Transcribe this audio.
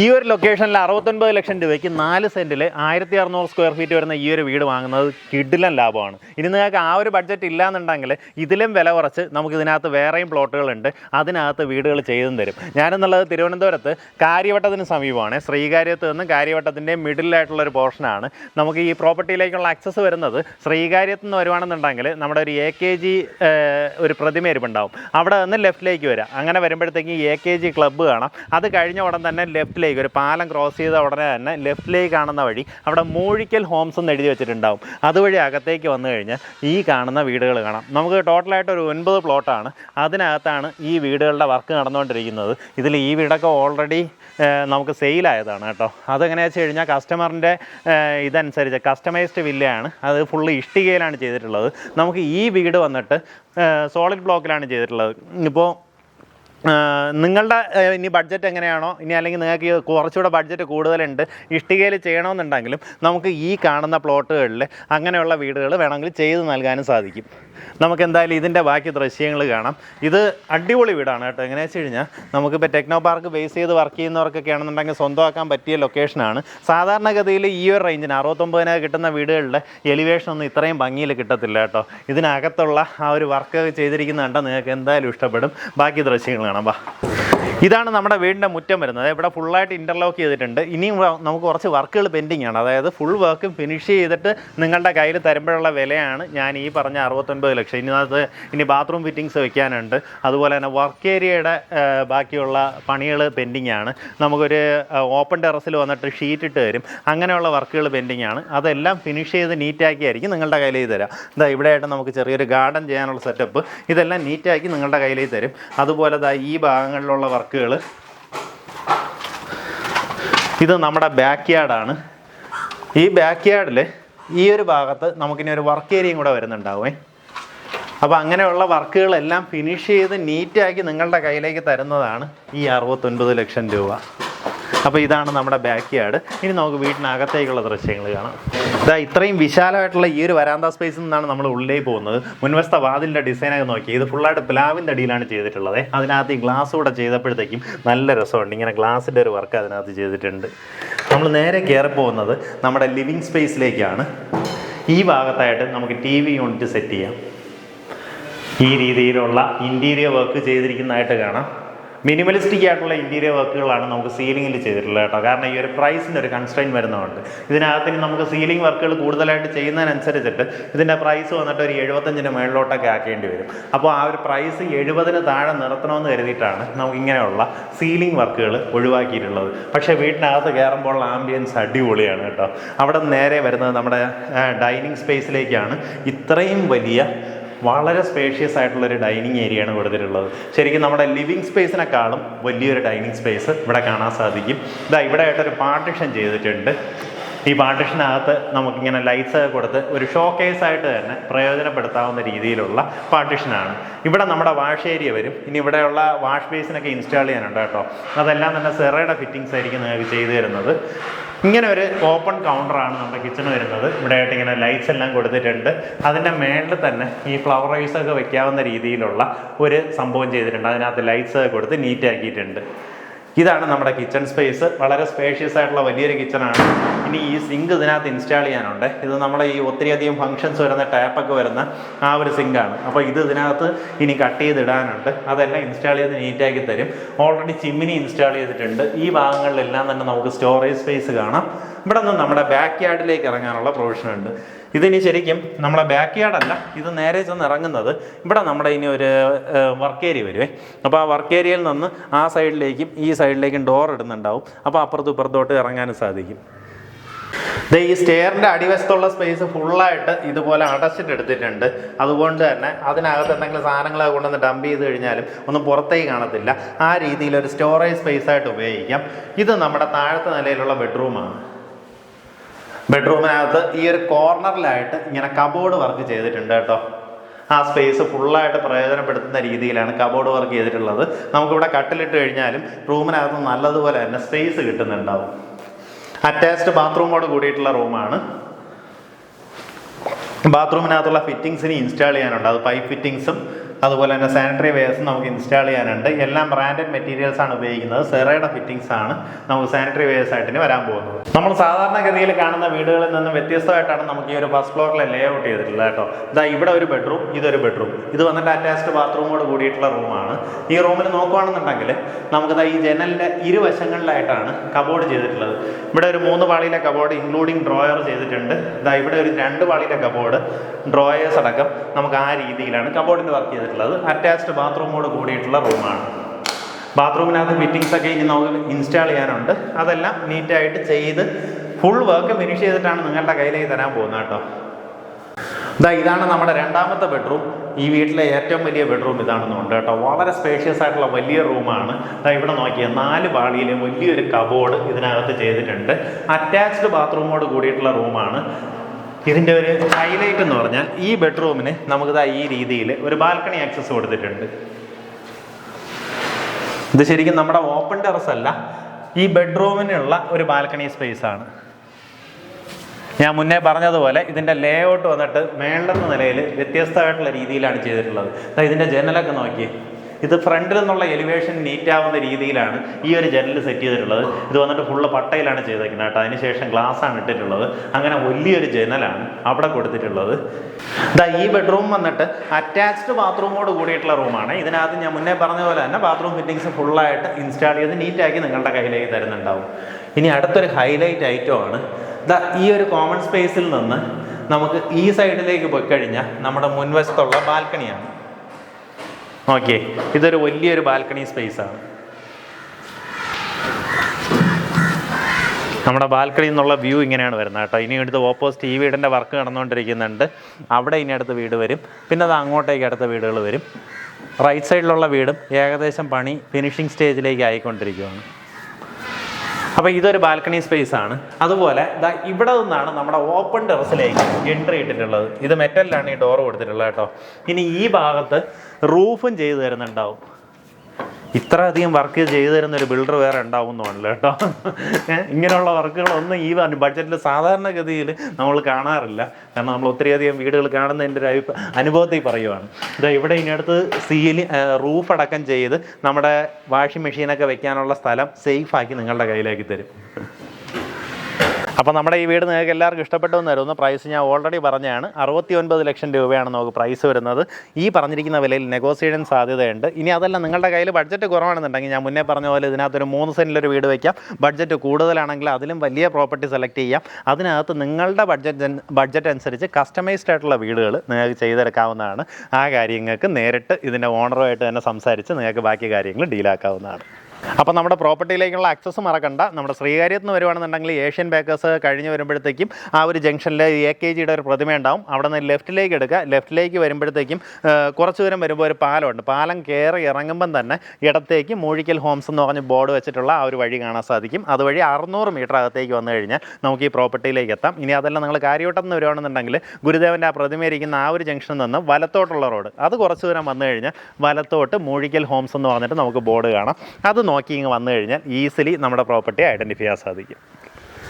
ഈ ഒരു ലൊക്കേഷനിൽ അറുപത്തൊൻപത് ലക്ഷം രൂപയ്ക്ക് നാല് സെന്റിൽ ആയിരത്തി അറുന്നൂറ് സ്ക്വയർ ഫീറ്റ് വരുന്ന ഈ ഒരു വീട് വാങ്ങുന്നത് കിഡിലൻ ലാഭമാണ്. ഇനി നിങ്ങൾക്ക് ആ ഒരു ബഡ്ജറ്റ് ഇല്ലാന്നുണ്ടെങ്കിൽ ഇതിലും വില കുറച്ച് നമുക്ക് ഇതിനകത്ത് വേറെയും പ്ലോട്ടുകളുണ്ട് അതിനകത്ത് വീടുകൾ ചെയ്തും തരും. ഞാനെന്നുള്ളത് തിരുവനന്തപുരത്ത് കാര്യവട്ടത്തിന് സമീപമാണ്. ശ്രീകാര്യത്ത് നിന്ന് കാര്യവട്ടത്തിന്റെ മിഡിലായിട്ടുള്ള ഒരു പോർഷനാണ് നമുക്ക് ഈ പ്രോപ്പർട്ടിയിലേക്കുള്ള ആക്സസ് വരുന്നത് ശ്രീകാര്യത്ത് നിന്ന് വരുവാണെന്നുണ്ടെങ്കിൽ നമ്മുടെ ഒരു എ കെ ജി ഒരു പ്രതിമ ഇരിപ്പുണ്ടാവും. അവിടെ നിന്ന് ലെഫ്റ്റിലേക്ക് വരാം. അങ്ങനെ വരുമ്പോഴത്തേക്ക് എ കെ ജി ക്ലബ്ബ് കാണാം. അത് കഴിഞ്ഞ ഉടൻ തന്നെ ലെഫ്റ്റിലേക്ക് ഒരു പാലം ക്രോസ് ചെയ്ത ഉടനെ തന്നെ ലെഫ്റ്റിലേക്ക് കാണുന്ന വഴി അവിടെ മൂഴിക്കൽ ഹോംസ് എന്ന് എഴുതി വെച്ചിട്ടുണ്ടാവും. അതുവഴി അകത്തേക്ക് വന്നു കഴിഞ്ഞാൽ ഈ കാണുന്ന വീടുകൾ കാണാം. നമുക്ക് ടോട്ടലായിട്ട് ഒരു ഒൻപത് പ്ലോട്ടാണ് അതിനകത്താണ് ഈ വീടുകളുടെ വർക്ക് നടന്നുകൊണ്ടിരിക്കുന്നത്. ഇതിൽ ഈ വീടൊക്കെ ഓൾറെഡി നമുക്ക് സെയിലായതാണ് കേട്ടോ. അതെങ്ങനെയാണെന്ന് വെച്ച് കഴിഞ്ഞാൽ കസ്റ്റമറിന്റെ ഇതനുസരിച്ച് കസ്റ്റമൈസ്ഡ് വില്ലയാണ് അത് ഫുള്ള് ഇഷ്ടികയിലാണ് ചെയ്തിട്ടുള്ളത്. നമുക്ക് ഈ വീട് വന്നിട്ട് സോളിഡ് ബ്ലോക്കിലാണ് ചെയ്തിട്ടുള്ളത്. ഇപ്പോൾ നിങ്ങളുടെ ഇനി ബഡ്ജറ്റ് എങ്ങനെയാണോ? ഇനി അല്ലെങ്കിൽ നിങ്ങൾക്ക് കുറച്ചുകൂടെ ബഡ്ജറ്റ് കൂടുതലുണ്ട് ഇഷ്ടികയിൽ ചെയ്യണമെന്നുണ്ടെങ്കിലും നമുക്ക് ഈ കാണുന്ന പ്ലോട്ടുകളിൽ അങ്ങനെയുള്ള വീടുകൾ വേണമെങ്കിൽ ചെയ്ത് നൽകാനും സാധിക്കും. നമുക്ക് എന്തായാലും ഇതിന്റെ ബാക്കി ദൃശ്യങ്ങൾ കാണാം. ഇത് അടിപൊളി വീടാണ് കേട്ടോ. എങ്ങനെയാ വെച്ച് കഴിഞ്ഞാൽ നമുക്കിപ്പോൾ ടെക്നോ പാർക്ക് ബേസ് ചെയ്ത് വർക്ക് ചെയ്യുന്നവർക്കൊക്കെ ആണെന്നുണ്ടെങ്കിൽ സ്വന്തമാക്കാൻ പറ്റിയ ലൊക്കേഷനാണ് സാധാരണഗതിയിൽ ഈ ഒരു റേഞ്ചിന് അറുപത്തൊമ്പതിനകം കിട്ടുന്ന വീടുകളുടെ എലിവേഷൻ ഒന്നും ഇത്രയും ഭംഗിയിൽ കിട്ടത്തില്ല കേട്ടോ. ഇതിനകത്തുള്ള ആ ഒരു വർക്ക് ചെയ്തിരിക്കുന്ന നിങ്ങൾക്ക് എന്തായാലും ഇഷ്ടപ്പെടും. ബാക്കി ദൃശ്യങ്ങൾ കാണാം വാ. ഇതാണ് നമ്മുടെ വീടിന്റെ മുറ്റം വരുന്നത്. ഇവിടെ ഫുള്ളായിട്ട് ഇന്റർലോക്ക് ചെയ്തിട്ടുണ്ട്. ഇനിയും നമുക്ക് കുറച്ച് വർക്കുകൾ പെൻഡിങ് ആണ്. അതായത് ഫുൾ വർക്കും ഫിനിഷ് ചെയ്തിട്ട് നിങ്ങളുടെ കയ്യിൽ തരുമ്പോഴുള്ള വിലയാണ് ഞാൻ ഈ പറഞ്ഞ അറുപത്തൊൻപത് ലക്ഷം. ഇനി അത് ഇനി ബാത്റൂം ഫിറ്റിങ്സ് വെക്കാനുണ്ട്. അതുപോലെ തന്നെ വർക്ക് ഏരിയയുടെ ബാക്കിയുള്ള പണികൾ പെൻഡിങ് ആണ്. നമുക്കൊരു ഓപ്പൺ ടെറസിൽ വന്നിട്ട് ഷീറ്റ് ഇട്ട് തരും. അങ്ങനെയുള്ള വർക്കുകൾ പെൻഡിങ് ആണ്. അതെല്ലാം ഫിനിഷ് ചെയ്ത് നീറ്റാക്കി ആയിരിക്കും നിങ്ങളുടെ ചെയ്ത് തരാം. ഇതാ ഇവിടെയായിട്ട് നമുക്ക് ചെറിയൊരു ഗാർഡൻ ചെയ്യാനുള്ള സെറ്റപ്പ് ഇതെല്ലാം നീറ്റാക്കി നിങ്ങളുടെ കയ്യിലേക്ക് തരും. അതുപോലെ ഈ ഭാഗങ്ങളിലുള്ള വർക്കുകൾ ഇത് നമ്മുടെ ബാക്ക് യാർഡാണ് ഈ ബാക്ക് യാർഡിൽ ഈ ഒരു ഭാഗത്ത് നമുക്കിനി ഒരു വർക്ക് ഏരിയയും കൂടെ വരുന്നുണ്ടാവേ അപ്പോൾ അങ്ങനെയുള്ള വർക്കുകളെല്ലാം ഫിനിഷ് ചെയ്ത് നീറ്റാക്കി നിങ്ങളുടെ കയ്യിലേക്ക് തരുന്നതാണ് ഈ അറുപത്തൊൻപത് ലക്ഷം രൂപ. അപ്പോൾ ഇതാണ് നമ്മുടെ ബാക്ക് യാർഡ് ഇനി നമുക്ക് വീട്ടിനകത്തേക്കുള്ള ദൃശ്യങ്ങൾ കാണാം. ഇതാ ഇത്രയും വിശാലമായിട്ടുള്ള ഈ ഒരു വരാന്ത സ്പേസിൽ നിന്നാണ് നമ്മൾ ഉള്ളിലേക്ക് പോകുന്നത്. മുൻവശത്തെ വാതിലിന്റെ ഡിസൈനൊക്കെ നോക്കി. ഇത് ഫുള്ളായിട്ട് പ്ലാവിന്റെ അടിയിലാണ് ചെയ്തിട്ടുള്ളത്. അതിനകത്ത് ഈ ഗ്ലാസ് കൂടെ ചെയ്തപ്പോഴത്തേക്കും നല്ല രസമുണ്ട്. ഇങ്ങനെ ഗ്ലാസിന്റെ ഒരു വർക്ക് അതിനകത്ത് ചെയ്തിട്ടുണ്ട്. നമ്മൾ നേരെ കയറി പോകുന്നത് നമ്മുടെ ലിവിങ് സ്പേസിലേക്കാണ് ഈ ഭാഗത്തായിട്ട് നമുക്ക് ടി വി യൂണിറ്റ് സെറ്റ് ചെയ്യാം. ഈ രീതിയിലുള്ള ഇന്റീരിയർ വർക്ക് ചെയ്തിരിക്കുന്നതായിട്ട് കാണാം. മിനിമലിസ്റ്റിക് ആയിട്ടുള്ള ഇന്റീരിയർ വർക്കുകളാണ് നമുക്ക് സീലിംഗിൽ ചെയ്തിട്ടുള്ളത് കേട്ടോ. കാരണം ഈ ഒരു പ്രൈസിന്റെ ഒരു കൺസ്ട്രെയിൻ വരുന്നതുകൊണ്ട്. ഇതിനകത്തിന് നമുക്ക് സീലിംഗ് വർക്കുകൾ കൂടുതലായിട്ട് ചെയ്യുന്നതിനനുസരിച്ചിട്ട് ഇതിന്റെ പ്രൈസ് വന്നിട്ട് ഒരു എഴുപത്തഞ്ചിന് മേളിലോട്ടൊക്കെ ആക്കേണ്ടി വരും. അപ്പോൾ ആ ഒരു പ്രൈസ് എഴുപതിന് താഴെ നിർത്തണമെന്ന് കരുതിയിട്ടാണ് നമുക്ക് ഇങ്ങനെയുള്ള സീലിംഗ് വർക്കുകൾ ഒഴിവാക്കിയിട്ടുള്ളത്. പക്ഷേ വീട്ടിനകത്ത് കയറുമ്പോൾ ആംബിയൻസ് അടിപൊളിയാണ് കേട്ടോ. അവിടെ നേരെ വരുന്നത് നമ്മുടെ ഡൈനിങ് സ്പേസിലേക്കാണ് ഇത്രയും വലിയ വളരെ സ്പേഷ്യസ് ആയിട്ടുള്ള ഒരു ഡൈനിങ് ഏരിയയാണ് കൊടുത്തിട്ടുള്ളത് ശരിക്കും നമ്മുടെ ലിവിങ് സ്പേസിനെക്കാളും വലിയൊരു ഡൈനിങ് സ്പേസ് ഇവിടെ കാണാൻ സാധിക്കും. ഇതാ ഇവിടെ ആയിട്ടൊരു പാർട്ടിഷൻ ചെയ്തിട്ടുണ്ട്. ഈ പാർട്ടിഷനകത്ത് നമുക്കിങ്ങനെ ലൈറ്റ്സ് ഒക്കെ കൊടുത്ത് ഒരു ഷോ കേസ് ആയിട്ട് തന്നെ പ്രയോജനപ്പെടുത്താവുന്ന രീതിയിലുള്ള പാർട്ടിഷനാണ് ഇവിടെ നമ്മുടെ വാഷ് ഏരിയ വരും. ഇനി ഇവിടെയുള്ള വാഷ് ബേസിനൊക്കെ ഇൻസ്റ്റാൾ ചെയ്യാനുണ്ട് കേട്ടോ. അതെല്ലാം തന്നെ സെറയുടെ ഫിറ്റിങ്സ് ആയിരിക്കും നിങ്ങൾക്ക് ചെയ്തു തരുന്നത്. ഇങ്ങനെ ഒരു ഓപ്പൺ കൗണ്ടറാണ് നമ്മുടെ കിച്ചൺ വരുന്നത്. ഇവിടെ ആയിട്ട് ഇങ്ങനെ ലൈറ്റ്സ് എല്ലാം കൊടുത്തിട്ടുണ്ട്. അതിന്റെ മേളിൽ തന്നെ ഈ ഫ്ലവർ റൈസൊക്കെ വെക്കാവുന്ന രീതിയിലുള്ള ഒരു സംഭവം ചെയ്തിട്ടുണ്ട്. അതിനകത്ത് ലൈറ്റ്സ് കൊടുത്ത് നീറ്റ് ആക്കിയിട്ടുണ്ട്. ഇതാണ് നമ്മുടെ കിച്ചൺ സ്പേസ് വളരെ സ്പേഷ്യസ് ആയിട്ടുള്ള വലിയൊരു കിച്ചണാണ് ഇനി ഈ സിങ്ക് ഇതിനകത്ത് ഇൻസ്റ്റാൾ ചെയ്യാനുണ്ട്. ഇത് നമ്മുടെ ഈ ഒത്തിരിയധികം ഫംഗ്ഷൻസ് വരുന്ന ടാപ്പൊക്കെ വരുന്ന ആ ഒരു സിങ്കാണ് അപ്പോൾ ഇത് ഇതിനകത്ത് ഇനി കട്ട് ചെയ്തിടാനുണ്ട്. അതെല്ലാം ഇൻസ്റ്റാൾ ചെയ്ത് നീറ്റാക്കി തരും. ഓൾറെഡി ചിമ്മിനി ഇൻസ്റ്റാൾ ചെയ്തിട്ടുണ്ട്. ഈ ഭാഗങ്ങളിലെല്ലാം തന്നെ നമുക്ക് സ്റ്റോറേജ് സ്പേസ് കാണാം. ഇവിടെ നിന്ന് നമ്മുടെ ബാക്ക് യാർഡിലേക്ക് ഇറങ്ങാനുള്ള പ്രൊവിഷൻ ഉണ്ട്. ഇതിനി ശരിക്കും നമ്മളെ ബാക്ക് യാർഡല്ല ഇത് നേരെ ചെന്ന് ഇറങ്ങുന്നത് ഇവിടെ നമ്മുടെ ഇനി ഒരു വർക്ക് ഏരിയ വരുവേ. അപ്പോൾ ആ വർക്ക് ഏരിയയിൽ നിന്ന് ആ സൈഡിലേക്കും ഈ സൈഡിലേക്കും ഡോർ ഇടുന്നുണ്ടാവും. അപ്പോൾ അപ്പുറത്തും ഇപ്പുറത്തോട്ട് ഇറങ്ങാനും സാധിക്കും. ദേ ഈ സ്റ്റെയറിന്റെ അടിവശത്തുള്ള സ്പേസ് ഫുള്ളായിട്ട് ഇതുപോലെ അടച്ചിട്ട് എടുത്തിട്ടുണ്ട്. അതുകൊണ്ട് തന്നെ അതിനകത്ത് എന്തെങ്കിലും സാധനങ്ങളൊക്കെ കൊണ്ടുവന്ന് ഡംപ് ചെയ്ത് കഴിഞ്ഞാലും ഒന്നും പുറത്തേക്ക് കാണത്തില്ല. ആ രീതിയിൽ ഒരു സ്റ്റോറേജ് സ്പേസ് ആയിട്ട് ഉപയോഗിക്കാം. ഇത് നമ്മുടെ താഴത്തെ നിലയിലുള്ള ബെഡ്റൂമാണ് ബെഡ്റൂമിനകത്ത് ഈ ഒരു കോർണറിലായിട്ട് ഇങ്ങനെ കബോർഡ് വർക്ക് ചെയ്തിട്ടുണ്ട് കേട്ടോ. ആ സ്പേസ് ഫുള്ളായിട്ട് പ്രയോജനപ്പെടുത്തുന്ന രീതിയിലാണ് കബോർഡ് വർക്ക് ചെയ്തിട്ടുള്ളത്. നമുക്കിവിടെ കട്ടിലിട്ട് കഴിഞ്ഞാലും റൂമിനകത്ത് നല്ലതുപോലെ തന്നെ സ്പേസ് കിട്ടുന്നുണ്ടാവും. അറ്റാച്ച്ഡ് ബാത്റൂമോട് കൂടിയിട്ടുള്ള റൂമാണ്. ബാത്റൂമിനകത്തുള്ള ഫിറ്റിങ്സിന് ഇൻസ്റ്റാൾ ചെയ്യാനുണ്ട്. അത് പൈപ്പ് ഫിറ്റിങ്സും അതുപോലെ തന്നെ സാനിറ്ററി വെയർസും നമുക്ക് ഇൻസ്റ്റാൾ ചെയ്യാനുണ്ട്. എല്ലാം ബ്രാൻഡഡ് മെറ്റീരിയൽസ് ആണ് ഉപയോഗിക്കുന്നത്. സെറയുടെ ഫിറ്റിംഗ്സ് ആണ് നമുക്ക് സാനിറ്ററി വെയർസ് ആയിട്ട് വരാൻ പോകുന്നത്. നമ്മൾ സാധാരണഗതിയിൽ കാണുന്ന വീടുകളിൽ നിന്നും വ്യത്യസ്തമായിട്ടാണ് നമുക്ക് ഈ ഒരു ഫസ്റ്റ് ഫ്ലോറിലെ ലേ ഔട്ട് ചെയ്തിട്ടുള്ളത് കേട്ടോ. ഇതാ ഇവിടെ ഒരു ബെഡ്റൂം ഇതൊരു ബെഡ്റൂം ഇത് വന്നിട്ട് അറ്റാച്ച്ഡ് ബാത്റൂമോട് കൂടിയിട്ടുള്ള റൂമാണ് ഈ റൂമിൽ നോക്കുകയാണെന്നുണ്ടെങ്കിൽ നമുക്കിതാ ഈ ജനലിന്റെ ഇരുവശങ്ങളിലായിട്ടാണ് കബോർഡ് ചെയ്തിട്ടുള്ളത്. ഇവിടെ ഒരു മൂന്ന് പാളിയിലെ കബോർഡ് ഇൻക്ലൂഡിങ് ഡ്രോയർ ചെയ്തിട്ടുണ്ട്. ഇതാ ഇവിടെ ഒരു രണ്ട് പാളിയിലെ കബോർഡ് ഡ്രോയേഴ്സ് അടക്കം നമുക്ക് ആ രീതിയിലാണ് കബോർഡിന്റെ വർക്ക് ചെയ്തിട്ടുള്ളത്. അറ്റാച്ച്ഡ് ബാത്റൂമോട് കൂടിയിട്ടുള്ള റൂമാണ് ബാത്റൂമിനകത്ത് ഫിറ്റിങ്സ് ഒക്കെ ഇനി നമുക്ക് ഇൻസ്റ്റാൾ ചെയ്യാനുണ്ട്. അതെല്ലാം നീറ്റായിട്ട് ചെയ്ത് ഫുൾ വർക്ക് ഫിനിഷ് ചെയ്തിട്ടാണ് നിങ്ങളുടെ കയ്യിലേക്ക് തരാൻ പോകുന്നത് കേട്ടോ. ഇതാ ഇതാണ് നമ്മുടെ രണ്ടാമത്തെ ബെഡ്റൂം ഈ വീട്ടിലെ ഏറ്റവും വലിയ ബെഡ്റൂം ഇതാണെന്നുണ്ട് കേട്ടോ. വളരെ സ്പേഷ്യസ് ആയിട്ടുള്ള വലിയ റൂമാണ് ഇതാ ഇവിടെ നോക്കിയാൽ നാല് പാളിയിലും വലിയൊരു കബോർഡ് ഇതിനകത്ത് ചെയ്തിട്ടുണ്ട്. അറ്റാച്ച്ഡ് ബാത്റൂമോട് കൂടിയിട്ടുള്ള റൂമാണ് ഇതിന്റെ ഒരു ഹൈലൈറ്റ് എന്ന് പറഞ്ഞാൽ ഈ ബെഡ്റൂമിന് നമുക്കിതാ ഈ രീതിയിൽ ഒരു ബാൽക്കണി ആക്സസ് കൊടുത്തിട്ടുണ്ട്. ഇത് ശരിക്കും നമ്മുടെ ഓപ്പൺ ടെറസ് അല്ല ഈ ബെഡ്റൂമിനുള്ള ഒരു ബാൽക്കണി സ്പേസ് ആണ്. ഞാൻ മുന്നേ പറഞ്ഞതുപോലെ ഇതിന്റെ ലേ ഔട്ട് വന്നിട്ട് മേളിലെന്ന നിലയിൽ വ്യത്യസ്തമായിട്ടുള്ള രീതിയിലാണ് ചെയ്തിട്ടുള്ളത്. ഇതിന്റെ ജനലൊക്കെ നോക്കി ഇത് ഫ്രണ്ടിൽ നിന്നുള്ള എലിവേഷൻ നീറ്റ് ആവുന്ന രീതിയിലാണ് ഈ ഒരു ജനൽ സെറ്റ് ചെയ്തിട്ടുള്ളത്. ഇത് വന്നിട്ട് ഫുള്ള് പട്ടയിലാണ് ചെയ്തേക്കുന്നത് കേട്ടോ. അതിനുശേഷം ഗ്ലാസ് ആണ് ഇട്ടിട്ടുള്ളത്. അങ്ങനെ വലിയൊരു ജനലാണ് അവിടെ കൊടുത്തിട്ടുള്ളത്. ഇതാ ഈ ബെഡ്റൂം വന്നിട്ട് അറ്റാച്ച്ഡ് ബാത്റൂമോട് കൂടിയിട്ടുള്ള റൂമാണ് ഇതിനകത്ത് ഞാൻ മുന്നേ പറഞ്ഞ പോലെ തന്നെ ബാത്റൂം ഫിറ്റിങ്സ് ഫുള്ളായിട്ട് ഇൻസ്റ്റാൾ ചെയ്ത് നീറ്റാക്കി നിങ്ങളുടെ കയ്യിലേക്ക് തരുന്നുണ്ടാവും. ഇനി അടുത്തൊരു ഹൈലൈറ്റ് ഐറ്റമാണ് ദാ ഈ ഒരു കോമൺ സ്പേസിൽ നിന്ന് നമുക്ക് ഈ സൈഡിലേക്ക് പോയി കഴിഞ്ഞാൽ നമ്മുടെ മുൻവശത്തുള്ള ബാൽക്കണിയാണ് ഓക്കെ ഇതൊരു വലിയൊരു ബാൽക്കണി സ്പേസ് ആണ്. നമ്മുടെ ബാൽക്കണിയിൽ നിന്നുള്ള വ്യൂ ഇങ്ങനെയാണ് വരുന്നത് കേട്ടോ. ഇനി അടുത്ത് ഓപ്പോസിറ്റ് ഈ വീടിന്റെ വർക്ക് നടന്നുകൊണ്ടിരിക്കുന്നുണ്ട്. അവിടെ ഇനി അടുത്ത വീട് വരും. പിന്നെ അത് അങ്ങോട്ടേക്ക് അടുത്ത വീടുകൾ വരും. റൈറ്റ് സൈഡിലുള്ള വീടും ഏകദേശം പണി ഫിനിഷിംഗ് സ്റ്റേജിലേക്ക് ആയിക്കൊണ്ടിരിക്കുകയാണ്. അപ്പോൾ ഇതൊരു ബാൽക്കണി സ്പേസ് ആണ്. അതുപോലെ ദാ ഇവിടെ നിന്നാണ് നമ്മുടെ ഓപ്പൺ ടെറസിലേക്ക് എൻട്രി ഇട്ടിട്ടുള്ളത്. ഇത് മെറ്റലിലാണ് ഈ ഡോർ കൊടുത്തിട്ടുള്ളത് കേട്ടോ. ഇനി ഈ ഭാഗത്ത് റൂഫും ചെയ്തു തരുന്നുണ്ടാവും. ഇത്ര അധികം വർക്ക് ചെയ്തു തരുന്ന ഒരു ബിൽഡർ വേറെ ഉണ്ടാവുന്നതാണല്ലോ കേട്ടോ? ഇങ്ങനെയുള്ള വർക്കുകളൊന്നും ഈ ബഡ്ജറ്റിൽ സാധാരണഗതിയിൽ നമ്മൾ കാണാറില്ല. കാരണം നമ്മൾ ഒത്തിരിയധികം വീടുകൾ കാണുന്നതിന്റെ ഒരു അനുഭവത്തിൽ പറയുവാണ്. ഇതാ ഇവിടെ ഇതിനടുത്ത് സീലി റൂഫ് അടക്കം ചെയ്ത് നമ്മുടെ വാഷിംഗ് മെഷീനൊക്കെ വെക്കാനുള്ള സ്ഥലം സേഫാക്കി നിങ്ങളുടെ കയ്യിലേക്ക് തരും. അപ്പോൾ നമ്മുടെ ഈ വീട് നിങ്ങൾക്ക് എല്ലാവർക്കും ഇഷ്ടപ്പെട്ടു തരുന്നു പ്രൈസ് ഞാൻ ഓൾറെഡി പറഞ്ഞതാണ്. അറുപത്തി ഒൻപത് ലക്ഷം രൂപയാണ് നമുക്ക് പ്രൈസ് വരുന്നത്. ഈ പറഞ്ഞിരിക്കുന്ന വിലയിൽ നെഗോസിയേഷൻ സാധ്യതയുണ്ട്. ഇനി അതല്ല നിങ്ങളുടെ കയ്യിൽ ബഡ്ജറ്റ് കുറവാണെന്നുണ്ടെങ്കിൽ ഞാൻ മുന്നേ പറഞ്ഞ പോലെ ഇതിനകത്തൊരു മൂന്ന് സെന്റിലൊരു വീട് വയ്ക്കാം ബഡ്ജറ്റ് കൂടുതലാണെങ്കിൽ അതിലും വലിയ പ്രോപ്പർട്ടി സെലക്ട് ചെയ്യാം. അതിനകത്ത് നിങ്ങളുടെ ബഡ്ജറ്റ് ബഡ്ജറ്റ് അനുസരിച്ച് കസ്റ്റമൈസ്ഡ് ആയിട്ടുള്ള വീടുകൾ നിങ്ങൾക്ക് ചെയ്തെടുക്കാവുന്നതാണ്. ആ കാര്യങ്ങൾക്ക് നേരിട്ട് ഇതിന്റെ ഓണറുമായിട്ട് തന്നെ സംസാരിച്ച് നിങ്ങൾക്ക് ബാക്കി കാര്യങ്ങൾ ഡീലാക്കാവുന്നതാണ് അപ്പോൾ നമ്മുടെ പ്രോപ്പർട്ടിയിലേക്കുള്ള ആക്സസ് മറക്കണ്ട. നമ്മുടെ ശ്രീകാര്യത്ത് നിന്ന് വരുവാണെന്നുണ്ടെങ്കിൽ ഏഷ്യൻ ബേക്കേഴ്സ് കഴിഞ്ഞ് വരുമ്പോഴത്തേക്കും ആ ഒരു ജംഗ്ഷനിൽ എ കെ ജിയുടെ ഒരു പ്രതിമ ഉണ്ടാവും അവിടെ നിന്ന് ലെഫ്റ്റിലേക്ക് എടുക്കുക. ലെഫ്റ്റിലേക്ക് വരുമ്പോഴത്തേക്കും കുറച്ച് ദൂരം വരുമ്പോൾ ഒരു പാലമുണ്ട്. പാലം കയറി ഇറങ്ങുമ്പം തന്നെ ഇടത്തേക്ക് മൂഴിക്കൽ ഹോംസ് എന്ന് പറഞ്ഞ് ബോർഡ് വെച്ചിട്ടുള്ള ആ ഒരു വഴി കാണാൻ സാധിക്കും. അതുവഴി അറുന്നൂറ് മീറ്റർ അകത്തേക്ക് വന്നു കഴിഞ്ഞാൽ നമുക്ക് ഈ പ്രോപ്പർട്ടിയിലേക്ക് എത്താം. ഇനി അതെല്ലാം നിങ്ങൾ കാര്യവട്ടം നിന്ന് വരുവാണെന്നുണ്ടെങ്കിൽ ഗുരുദേവന്റെ ആ പ്രതിമ ഇരിക്കുന്ന ആ ഒരു ജംഗ്ഷനിൽ നിന്ന് വലത്തോട്ടുള്ള റോഡ് അത് കുറച്ച് ദൂരം വന്നു കഴിഞ്ഞാൽ വലത്തോട്ട് മൂഴിക്കൽ ഹോംസ് എന്ന് പറഞ്ഞിട്ട് നമുക്ക് ബോർഡ് കാണാം. അത് നോക്കി ഇങ്ങ് വന്നു കഴിഞ്ഞാൽ ഈസിലി നമ്മുടെ പ്രോപ്പർട്ടി ഐഡന്റിഫൈ ചെയ്യാൻ സാധിക്കും.